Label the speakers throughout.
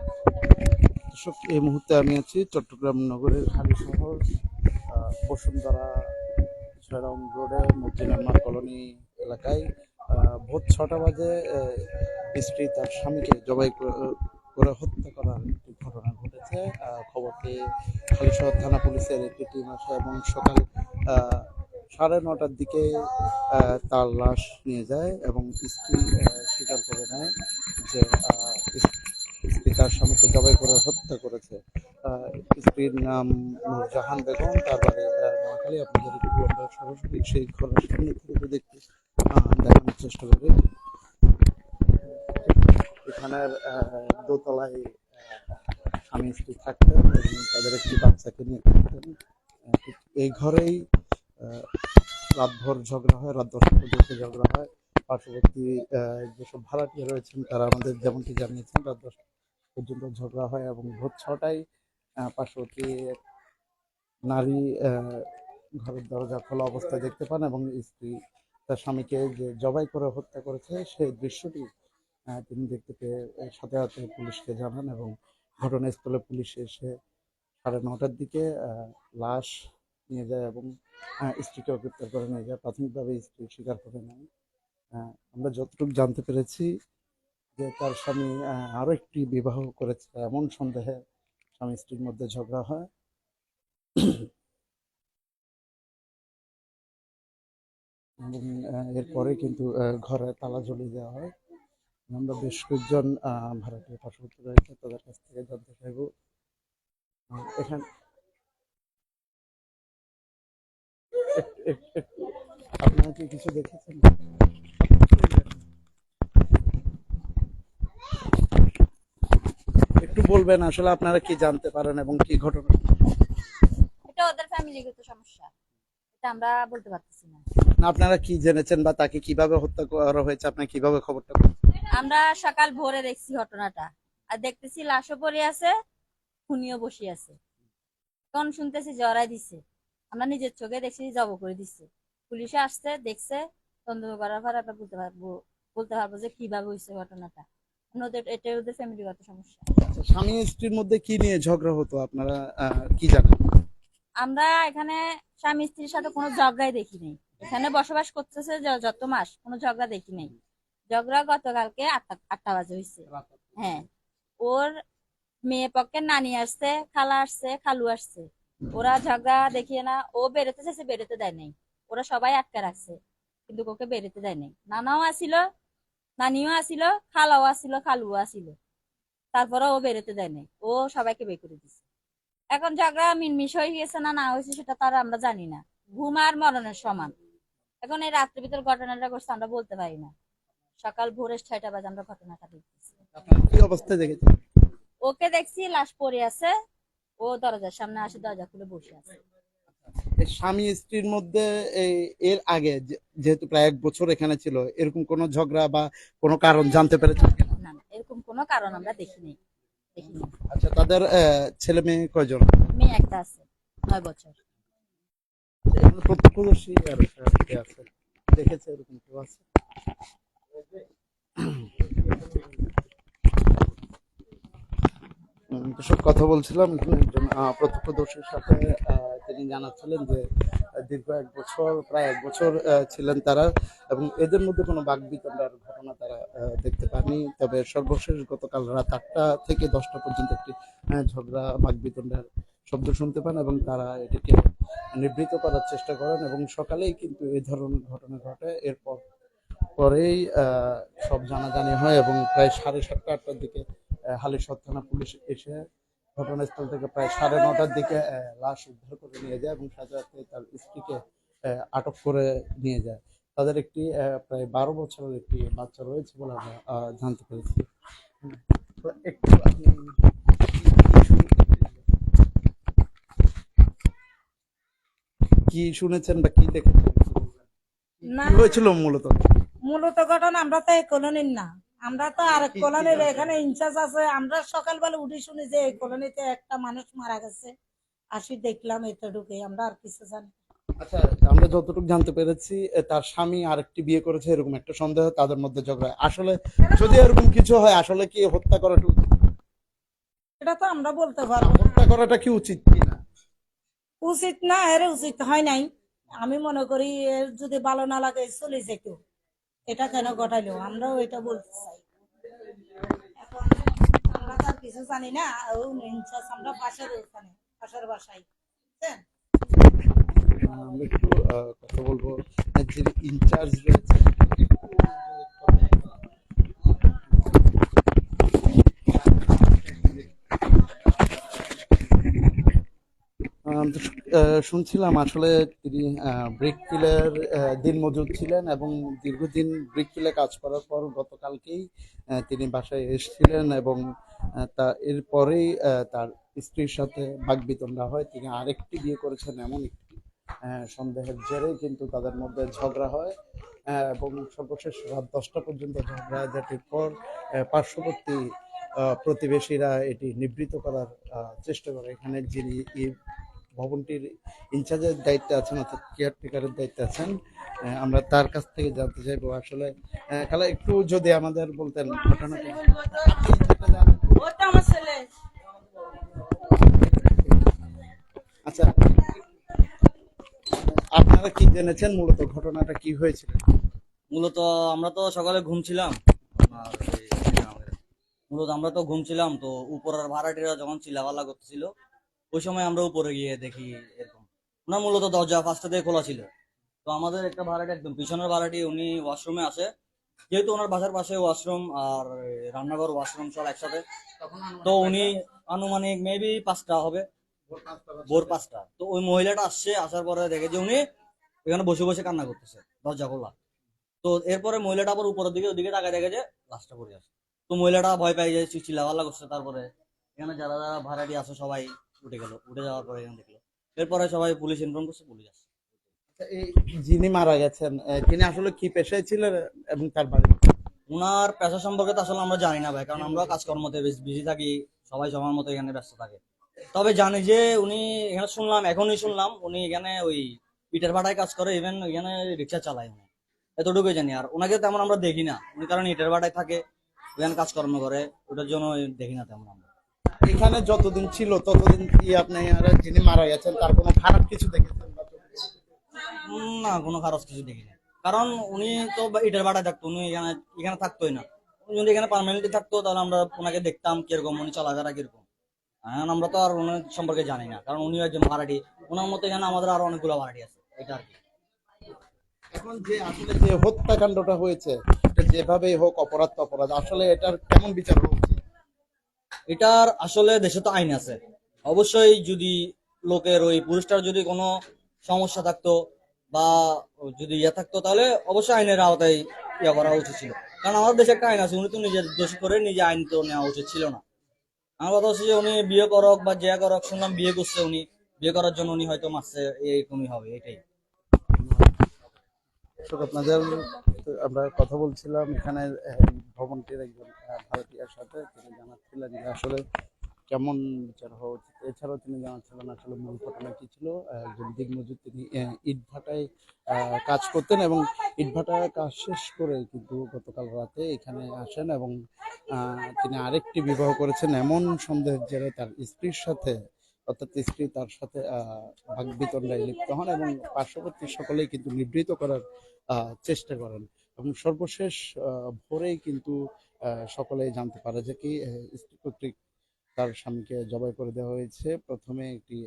Speaker 1: দর্শক, এই মুহূর্তে আমি আছি চট্টগ্রাম নগরের হালি শহর বসুন্ধরা ছয়রাম রোডে মসজিদাম্মা কলোনি এলাকায়। ভোর ছটা বাজে স্ত্রী তার স্বামীকে জবাই করে- হত্যা করার একটি ঘটনা ঘটেছে। খবর পেয়ে হালিশহর থানা পুলিশের একটি টিম আসে এবং সকাল সাড়ে নটার দিকে তার লাশ নিয়ে যায় এবং স্ত্রী স্বীকার করে নেয় যে আহ, স্ত্রী তার স্বামীকে জবাই করে হত্যা করেছে। স্ত্রীর নাম নূরজাহান বেগম, তার বাড়ি নোয়াখালী। আপনাদের একটু আমরা সরাসরি সেই ঘরের সামনে থেকে একটু দেখানোর চেষ্টা করি। এখানের দোতলায় স্বামী স্ত্রী থাকতেন এবং তাদের একটি বাচ্চাকে নিয়ে থাকতেন। এই ঘরেই রাতভর ঝগড়া হয় রাত দশটা পর্যন্ত ঝগড়া হয়। পার্শ্ববর্তী যেসব ভাড়াটিয়া রয়েছেন, তারা আমাদের যেমনটি জানিয়েছেন, রাত দশটা পর্যন্ত ঝগড়া হয় এবং ভোর ছটায় পার্শ্ববর্তী নারী ঘরের দরজা খোলা অবস্থায় দেখতে পান এবং স্ত্রী তার স্বামীকে যে জবাই করে হত্যা করেছে সেই দৃশ্যটি তিনি দেখতে পেয়ে সাথে সাথে পুলিশকে জানান এবং ঘটনাস্থলে পুলিশ এসে সাড়ে নটার দিকে লাশ নিয়ে যায় এবং আহ, স্ত্রীকেও গ্রেপ্তার করে নিয়ে যায়। প্রাথমিকভাবে স্ত্রী স্বীকার করে নেয়। আমরা যতটুকু জানতে পেরেছি যে তার স্বামী আহ, আরও একটি বিবাহ করেছে এমন সন্দেহে স্বামী স্ত্রীর মধ্যে ঝগড়া হয়। এরপরে কিন্তু ঘরে তালা ঝুলিয়ে দেওয়া হয়। আমরা বেশ কয়েকজন ভাড়াটিয়া পার্শ্ববর্তী রয়েছে তাদের কাছ থেকে জানতে চাইব। এখানে আপনারা কি কিছু দেখেছেন? বলবেন আসলে আপনারা কি জানতে পারেন এবং কি ঘটনা?
Speaker 2: এটা ওদের ফ্যামিলিগত সমস্যা। এটা আমরা বলতে পারতেছি না।
Speaker 1: আপনারা কি জেনেছেন বা তাকে কীভাবে হত্যা করা হয়েছে? আপনি কীভাবে খবরটা
Speaker 2: আমরা সকাল ভোরে দেখছি ঘটনাটা। আর দেখতেছি লাশও পড়ে আছে খুনিও বসে আছে। কোন শুনতেছি জড়াই দিছে। আমরা নিজের চোখে দেখছি জব করে দিচ্ছে পুলিশে আসছে দেখছে তদন্ত করার পর আমরা বলতে পারব বলতে পারব যে কীভাবে হয়েছে ঘটনাটা। ওদের এটা ওদের ফ্যামিলিগত সমস্যা।
Speaker 1: স্বামী স্ত্রীর মধ্যে কি নিয়ে ঝগড়া হতো আপনারা কি জানেন?
Speaker 2: আমরা এখানে স্বামী স্ত্রীর সাথে কোনো ঝগড়াই দেখি নাই। এখানে বসবাস করতেছে যত মাস কোনো ঝগড়া দেখি নাই। ঝগড়া গতকালকে আটটা আটটা বাজে হয়েছে হ্যাঁ। ওর মেয়ে পক্ষের নানি আসছে খালা আসছে খালু আসছে। ওরা ঝগড়া দেখিয়ে না ও বেরোতে চাইছে বেরোতে দেয় নাই। ওরা সবাই আটকে রাখছে কিন্তু ওকে বেরোতে দেয় নাই। নানাও আসিল নানিও আসিল খালাও আসিল খালুও আসিল। তারপরে ও বেরোতে দেয় নাই। ও সবাইকে বের করে দিছে। এখন ঝগড়া মিনমিশ হয়ে গেছে না না হয়েছে সেটা তার আমরা জানি না। ঘুম আর মরণের সমান। এখন এই রাত্রির ভিতর ঘটনাটা করছে আমরা বলতে পারি না। সকাল ভোরে ছয়টা বাজে আমরা ঘটনাটা দেখতেছি।
Speaker 1: কি অবস্থায় দেখেছেন?
Speaker 2: ওকে দেখছি লাশ পড়ে আছে। ও দরজার সামনে আসে দরজা খুলে বসে আছে।
Speaker 1: স্বামী স্ত্রীর মধ্যে এই এর আগে যেহেতু প্রায় এক বছর এখানে ছিল এরকম কোনো ঝগড়া বা কোনো কারণ জানতে পেরেছেন কিনা?
Speaker 2: না এরকম কোনো কারণ আমরা দেখিনি দেখিনি।
Speaker 1: আচ্ছা তাদের ছেলে মেয়ে কয়জন?
Speaker 2: মেয়ে একটা আছে নয় বছর।
Speaker 1: প্রত্যক্ষদর্শী আর আছে দেখেছে এরকম কেউ আছে? কথা বলছিলাম একজন প্রত্যক্ষদর্শীর সাথে জানাচ্ছিলেন যে, দীর্ঘ এক বছর, প্রায় এক বছর ছিলেন তারা এবং এদের মধ্যে কোনো বাগবিতণ্ডার ঘটনা তারা দেখতে পাননি। তবে সর্বশেষ গতকাল রাত আটটা থেকে দশটা পর্যন্ত একটি ঝগড়া, বাগবিতণ্ডার শব্দ শুনতে পান এবং তারা এটিকে নিবৃত করার চেষ্টা করেন এবং সকালেই কিন্তু এই ধরনের ঘটনা ঘটে। এরপর পরেই সব জানাজানি হয় এবং প্রায় সাড়ে সাতটা আটটার দিকে হালিশহর থানা পুলিশ এসে ঘটনাস্থল থেকে প্রায় সাড়ে নটার দিকে লাশ উদ্ধার করে নিয়ে যায় এবং সাথে সাথে তার স্ত্রীকে আটক করে নিয়ে যায়। তাদের একটি প্রায় বারো বছরের একটি বাচ্চা রয়েছে বলে আমরা জানতে পেরেছি। একটু কি- কি শুনে- কি শুনেছেন বা কি দেখেছেন?
Speaker 3: না।
Speaker 1: হয়েছিল মূলত?
Speaker 3: মূলত ঘটনা আমরা তো এই কলোনির না। আমরা তো আর কলোনির এখানে ইনচার্জ আছে। আমরা সকালবেলা উঠে শুনি যে এই কলোনিতে একটা মানুষ মারা গেছে। আসি দেখলাম এতটুকু আমরা আর কিছু জানি
Speaker 1: আচ্ছা আমরা যতটুকু জানতে পেরেছি তার স্বামী আরেকটি বিয়ে করেছে এরকম একটা সন্দেহ তাদের মধ্যে ঝগড়া। আসলে যদি এরকম কিছু হয় আসলে কি হত্যা করাটা উচিত?
Speaker 3: এটা তো আমরা বলতে পারব
Speaker 1: হত্যা করাটা কি উচিত কিনা?
Speaker 3: উচিত না এর উচিত হয় নাই। আমি মনে করি এর যদি ভালো না লাগে চলে যেত। এটা কেন ঘটাইলো? আমরাও এটা বলতে চাই। এখন আমরা তার কিছু জানি না। ও ইনচার্জ আমরা পাশের ওখানে পাশের বাসায়। বুঝছেন?
Speaker 1: আহ, আমরা একটু কথা বলব। যিনি ইনচার্জ রয়েছে শুনছিলাম আসলে তিনি ব্রিক কিলের দিন মজুদ ছিলেন এবং দীর্ঘদিন ব্রিক কিলে কাজ করার পর গতকালকেই তিনি বাসায় এসেছিলেন এবং তা, এরপরেই তার স্ত্রীর সাথে বাগবিতণ্ডা হয়। তিনি আরেকটি বিয়ে করেছেন এমন একটি সন্দেহের জেরে কিন্তু তাদের মধ্যে ঝগড়া হয় এবং সর্বশেষ রাত দশটা পর্যন্ত ঝগড়া যেটির পর পার্শ্ববর্তী প্রতিবেশীরা এটি নিবৃত করার চেষ্টা করে। এখানে যিনি ভবনটির ইনচার্জের দায়িত্বে আছেন অর্থাৎ কেয়ারটেকারের দায়িত্বে আছেন। আমরা তার কাছ থেকে জানতে চাইব আসলে খালা, একটু যদি আমাদের বলতেন ঘটনাটা। আচ্ছা আপনারা কি জেনেছেন মূলত ঘটনাটা কি হয়েছিল?
Speaker 4: মূলত আমরা তো সকালে ঘুমছিলাম মূলত আমরা তো ঘুমছিলাম তো উপরের ভাড়াটিরা যখন চিল্লাপাল্লা করতেছিল ওই সময় আমরা উপরে গিয়ে দেখি এরকম। ওনার মূলত দরজা ফার্স্টে দিয়ে খোলা ছিল। তো আমাদের একটা ভাড়াটি একদম পিছনের ভাড়াটি উনি ওয়াশরুমে আসে যেহেতু ওনার বাসার পাশে ওয়াশরুম আর রান্নাঘর ওয়াশরুম সব একসাথে তো উনি আনুমানিক মেবি পাঁচটা হবে। ভোর পাঁচটা তো ওই মহিলাটা আসছে আসার পরে দেখে যে উনি এখানে বসে বসে কান্না করতেছে দরজা খোলা। তো এরপরে মহিলাটা আবার উপরের দিকে ওদিকে তাকায় দেখে যে লাশটা পড়ে আছে। তো মহিলাটা ভয় পাই যায় চিল্লাপাল্লা করছে তারপরে এখানে যারা যারা ভাড়াটি আছে সবাই উঠে গেল উঠে যাওয়ার পরে এখানে দেখল এরপরে সবাই পুলিশ ইনফর্ম করছে পুলিশ আসছে।
Speaker 1: এই যিনি মারা গেছেন তিনি আসলে কি পেশায় ছিলেন এবং তার বাড়ি?
Speaker 4: ওনার পেশা সম্পর্কে তো আসলে আমরা জানি না ভাই কারণ আমরা কাজকর্মতে বেশ বিজি থাকি সবাই সবার মতো এখানে ব্যস্ত থাকে। তবে জানি যে উনি এখানে শুনলাম এখনই শুনলাম উনি এখানে ওই ইটের ভাটায় কাজ করে ইভেন এখানে রিক্সা চালায় উনি। এতটুকুই জানি আর ওনাকে তেমন আমরা দেখি না। উনি কারণ ইটের ভাটায় থাকে ওখানে কাজকর্ম করে ওটার জন্য দেখি না তেমন আমরা।
Speaker 1: এখানে যতদিন ছিল ততদিন কি আপনি যিনি মারা গেছেন তার কোনো খারাপ কিছু দেখেছেন
Speaker 4: না কোনো খারাপ কিছু দেখিনি। কারণ উনি তো ইটের ভাটায় থাকতো উনি এখানে এখানে থাকতোই না। উনি যদি এখানে পার্মানেন্টলি থাকতো তাহলে আমরা ওনাকে দেখতাম কীরকম উনি চলাফেরা কীরকম। এখন আমরা তো আর ওনার সম্পর্কে জানি না কারণ উনিও একজন মারাঠি ওনার মতো এখানে আমাদের আরও অনেকগুলো ভাড়াটি আছে এটা আর কি।
Speaker 1: এখন যে আসলে যে হত্যাকাণ্ডটা হয়েছে যেভাবেই হোক অপরাধ তো অপরাধ আসলে এটার কেমন বিচার উচিত
Speaker 4: এটার আসলে দেশে তো আইন আছে। অবশ্যই যদি লোকের ওই পুরুষটার যদি কোনো সমস্যা থাকতো বা যদি ইয়ে থাকতো, তাহলে অবশ্যই আইনের আওতায় ইয়ে করা উচিত ছিল। কারণ আমাদের দেশে একটা আইন আছে, উনি তো নিজের দোষী করে নিজে আইন তো নেওয়া উচিত ছিল না। আমার কথা হচ্ছে যে উনি বিয়ে করক বা যে করক, শুনলাম বিয়ে করছে উনি, বিয়ে করার জন্য উনি হয়তো মারছে এরকমই হবে, এটাই।
Speaker 1: আপনাদের আমরা কথা বলছিলাম, এখানে ভবনটির একজন ভারতীয়ের সাথে তিনি জানাচ্ছিলেন যে আসলে কেমন বিচার হওয়া উচিত। এছাড়াও তিনি জানাচ্ছিলেন আসলে মূল ঘটনা কি ছিল একজন দিনমজুর তিনি ইটভাটায় কাজ করতেন এবং ইটভাটায় কাজ শেষ করে কিন্তু গতকাল রাতে এখানে আসেন এবং তিনি আরেকটি বিবাহ করেছেন এমন সন্দেহের জেরে তার স্ত্রীর সাথে, অর্থাৎ স্ত্রী তার সাথে বাগবিতণ্ডায় লিপ্ত হন এবং পার্শ্ববর্তী সকলেই কিন্তু নিবৃত করার চেষ্টা করেন। এবং সর্বশেষ ভোরেই কিন্তু আহ, সকলেই জানতে পারে যে কি স্ত্রী কর্তৃক তার স্বামীকে জবাই করে দেওয়া হয়েছে। প্রথমে একটি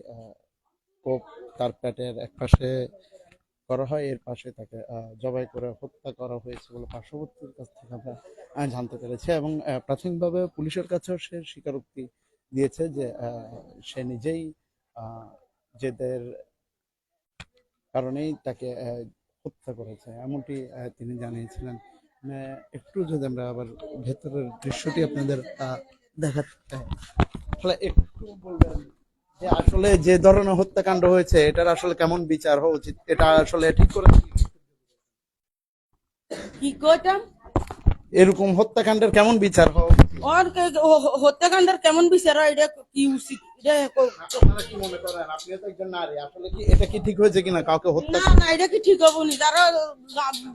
Speaker 1: কোপ তার পেটের এক পাশে করা হয় এর পাশে তাকে জবাই করে হত্যা করা হয়েছে বলে পার্শ্ববর্তীর কাছ থেকে আমরা জানতে পেরেছি এবং প্রাথমিকভাবে পুলিশের কাছেও সে স্বীকারোক্তি দিয়েছে যে সে নিজেই জেদের কারণেই তাকে হত্যা করেছে এমনটি তিনি জানিয়েছিলেন। মানে একটু যদি আমরা আবার ভেতরের দৃশ্যটি আপনাদের দেখাতে তাহলে একটু বলবেন যে আসলে যে ধরনের হত্যাকাণ্ড হয়েছে এটার আসলে কেমন বিচার হওয়া উচিত? এটা আসলে ঠিক করে
Speaker 5: কি কইতাম?
Speaker 1: এরকম হত্যাকাণ্ডের কেমন বিচার হওয়া উচিত
Speaker 5: ওর কে- হ- হ- হত্যাকাণ্ডের কেমন বিচার হয় এটা কি উচিত এটা ক-
Speaker 1: আপনারা কি মনে করেন আপনিও তো একজন নারী আসলে কি এটা কি ঠিক হয়েছে কিনা কাউকে হত্যা
Speaker 5: না না এটা কি ঠিক হব নি যারা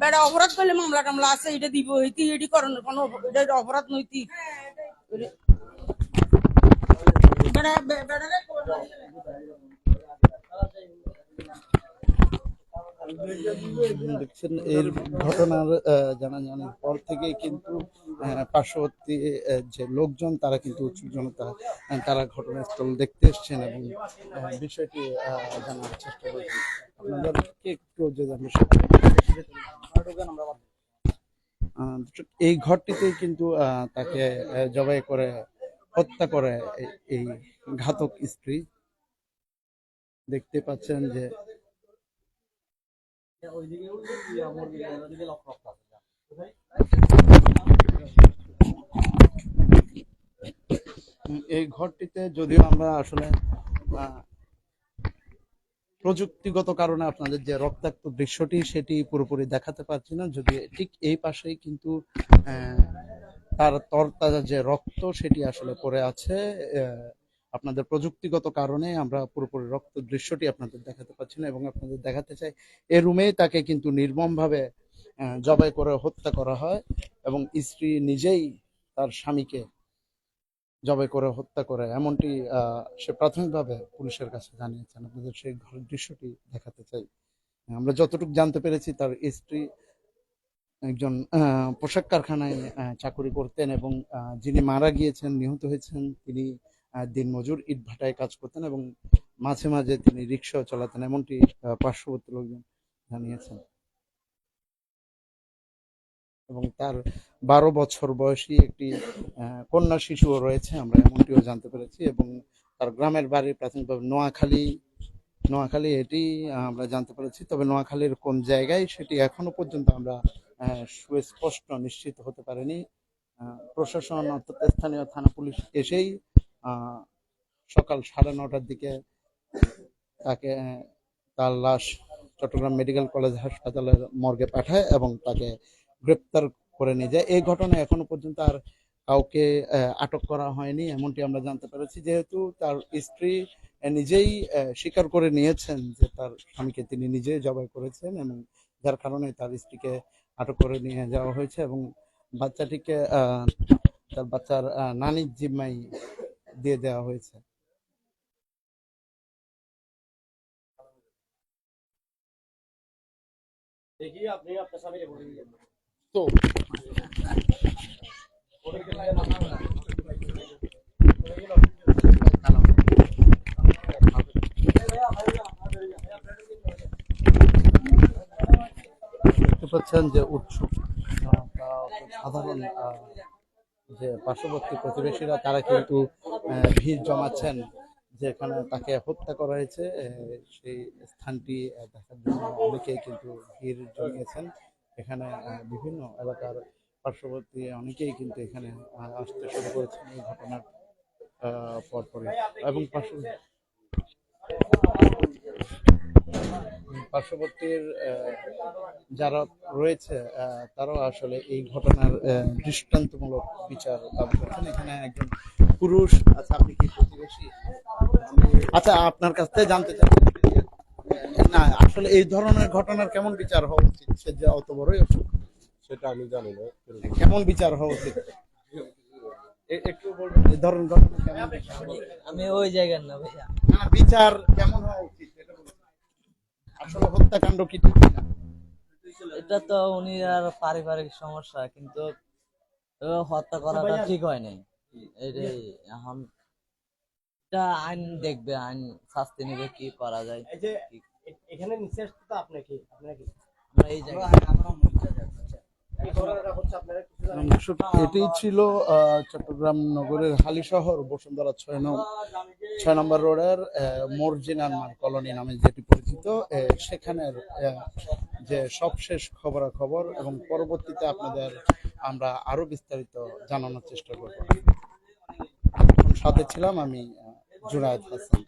Speaker 5: বেড়া অপরাধ করলে মামলা টামলা আছে এটা দিব এটি এটি করেন কোনো এটা অপরাধ নৈতিক বেড়া বেড়ারে
Speaker 1: দেখছেন এর ঘটনার আহ, জানাজানির পর থেকে কিন্তু আহ, পার্শ্ববর্তী যে লোকজন তারা কিন্তু উৎসুক জনতা তারা ঘটনাস্থল দেখতে এসছেন এবং বিষয়টি জানার চেষ্টা করছেন। আপনাদেরকে একটু যে জানতে আহ, এই ঘরটিতেই কিন্তু তাকে জবাই করে হত্যা করে এই- এই ঘাতক স্ত্রী। দেখতে পাচ্ছেন যে
Speaker 4: ওইদিকে
Speaker 1: এই ঘরটিতে যদিও আমরা আসলে প্রযুক্তিগত কারণে আপনাদের যে রক্তাক্ত দৃশ্যটি সেটি পুরোপুরি দেখাতে পারছি না যদি ঠিক এই পাশেই কিন্তু তার তরতাজা যে রক্ত সেটি আসলে পড়ে আছে আপনাদের প্রযুক্তিগত কারণে আমরা পুরোপুরি রক্ত দৃশ্যটি আপনাদের দেখাতে পারছি না এবং আপনাদের দেখাতে চাই, এ রুমেই তাকে কিন্তু নির্মমভাবে জবাই করে হত্যা করা হয় এবং স্ত্রী নিজেই তার স্বামীকে জবাই করে হত্যা করে, এমনটি সে প্রাথমিকভাবে পুলিশের কাছে জানিয়েছেন। আপনাদের সেই ঘরের দৃশ্যটি দেখাতে চাই। আমরা যতটুকু জানতে পেরেছি, তার স্ত্রী একজন পোশাক কারখানায় চাকরি করতেন এবং যিনি মারা গিয়েছেন, নিহত হয়েছেন, তিনি দিনমজুর ইট ভাটায় কাজ করতেন এবং মাঝে মাঝে তিনি রিক্সাও চালাতেন, এমনটি পার্শ্ববর্তী লোকজন জানিয়েছেন। এবং তার বারো বছর বয়সী একটি কন্যা শিশুও রয়েছে, আমরা এমনটিও জানতে পেরেছি এবং তার গ্রামের বাড়ি প্রাথমিকভাবে নোয়াখালী নোয়াখালী এটি আমরা জানতে পেরেছি। তবে নোয়াখালীর কোন জায়গায় সেটি এখনও পর্যন্ত আমরা সুস্পষ্ট নিশ্চিত হতে পারিনি। প্রশাসন অর্থাৎ স্থানীয় থানা পুলিশ এসেই সকাল সাড়ে নটার দিকে তাকে তার লাশ চট্টগ্রাম মেডিকেল কলেজ হাসপাতালের মর্গে পাঠায় এবং তাকে গ্রেপ্তার করে নিয়ে যায়। এই ঘটনায় এখনও পর্যন্ত আর কাউকে আটক করা হয়নি, এমনটি আমরা জানতে পেরেছি। যেহেতু তার স্ত্রী নিজেই স্বীকার করে নিয়েছেন যে তার স্বামীকে তিনি নিজেই জবাই করেছেন এবং যার কারণে তার স্ত্রীকে আটক করে নিয়ে যাওয়া হয়েছে এবং বাচ্চাটিকে তার বাচ্চার নানির জিম্মাই দিয়ে দেওয়া হয়েছে।
Speaker 4: দেখি আপনি আপনার দিলেন।
Speaker 1: তো। দেখতে পাচ্ছেন যে উৎসুক সাধারণ যে পার্শ্ববর্তী প্রতিবেশীরা, তারা কিন্তু ভিড় জমাচ্ছেন যেখানে তাকে হত্যা করা হয়েছে সেই স্থানটি দেখার জন্য অনেকেই কিন্তু ভিড় জমিয়েছেন। এখানে বিভিন্ন এলাকার পার্শ্ববর্তী অনেকেই কিন্তু এখানে আসতে শুরু করেছেন এই ঘটনার আহ, পরপরই। এবং পার্শ্ব পার্শ্ববর্তীর যারা রয়েছে তারাও আসলে এই ঘটনার দৃষ্টান্তমূলক বিচার দাবি করছেন। এখানে একজন পুরুষ আচ্ছা আপনি কি প্রতিবেশী? আচ্ছা আপনার কাছ থেকে জানতে চাই। না আসলে এই ধরনের ঘটনার কেমন বিচার হওয়া উচিত? সে যে অত বড়ই অসুখ।
Speaker 6: সেটা আমি জানি না
Speaker 1: কেমন বিচার হওয়া উচিত? একটু বলবেন। এই ধরনের ঘটনা কেমন বিচার হওয়া উচিত?
Speaker 7: আমি ওই জায়গার না ভাইয়া।
Speaker 1: না, বিচার কেমন হওয়া উচিত? এটা আসলে হত্যাকাণ্ড কি ঠিক না
Speaker 7: এটা তো উনি আর পারিবারিক সমস্যা কিন্তু হত্যা করাটা ঠিক হয় নাই। এটাই এখন এটা আইন দেখবে আইন শাস্তি নেবে কি করা যায়
Speaker 6: এই যে এখানে নিচে আসতে তো আপনি কি? আপনারা কি?
Speaker 7: আমরা এই জায়গায়
Speaker 6: জানেন?
Speaker 1: দর্শক এটি ছিল চট্টগ্রাম নগরের হালি শহর বসুন্ধরা ছয় নং ছয় নম্বর রোডের মর্জিনার মার কলোনি নামে যেটি পরিচিত সেখানের যে সবশেষ খবরাখবর এবং পরবর্তীতে আপনাদের আমরা আরও বিস্তারিত জানানোর চেষ্টা করব। সাথে ছিলাম আমি জুনায়েদ হাসান